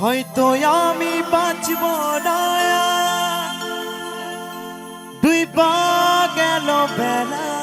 হয়তো আমি বাঁচব না। দুই পা গেল বেলা।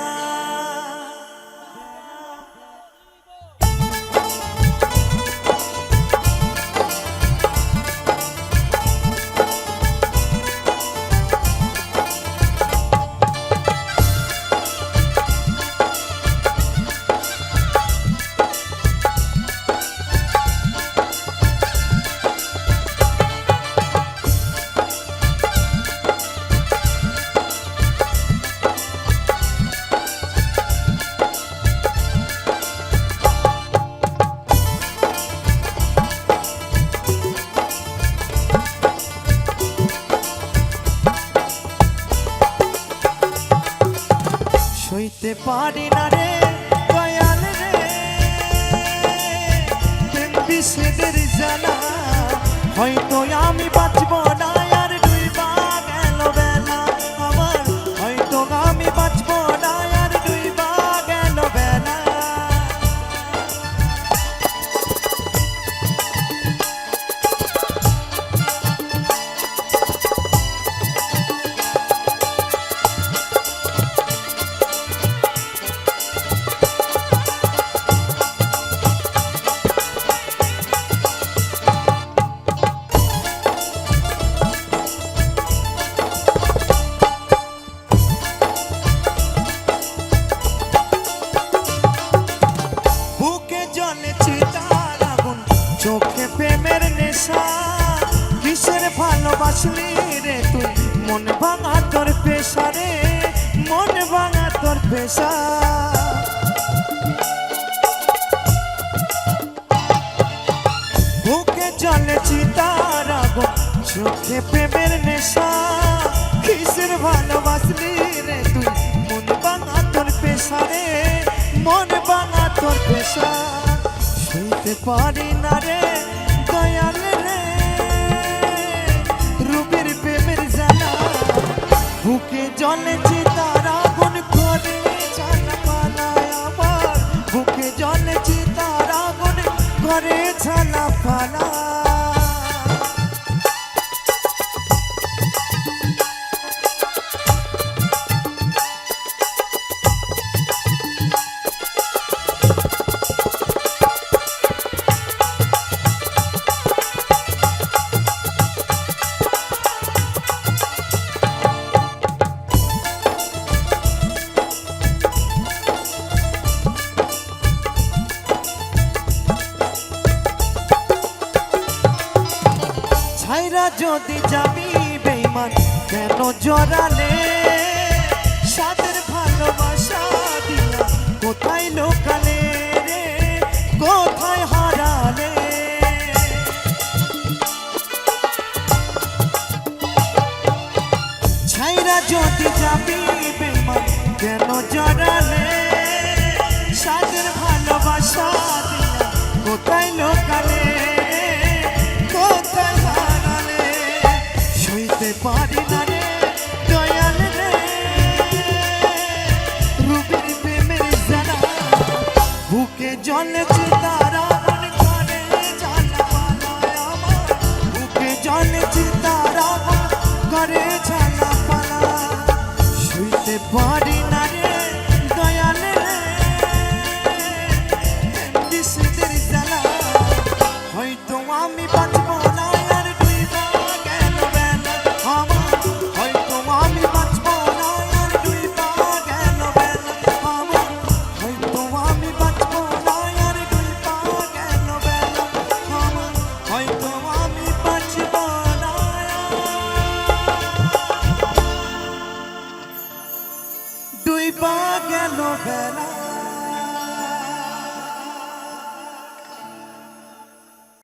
সইতে পারি না রে দয়াল রে। প্রেম বিষেদের জানা হয়তো আমি চোখে প্রেমের নেশা, কিসের ভালোবাসলি রে তুই? মন ভাঙা তোর পেশা রে, মন ভাঙা তোর পেশা। বুকে জলে চিতার আগুন, চোখে প্রেমের নেশা, কিসের ভালোবাসলি রে তুই? মন ভাঙা তোর পেশা রে, মন ভাঙা তোর পেশা। শুইতে পারি জলে যদি যাবি বেইমান কেন জড়ালে? সাদের ভালোবাসা দিয়া কোথায় লোকালে রে? কোথায় হারালে? ছাইরা যদি যাবি বেইমান কেন জড়ালে? সাদের ভালোবাসা দিয়া কোথায় লোকালে সইতে পারি না রে দয়াল রে। রূপের প্রেমের জানা বুকে জল চিতারা। বেলা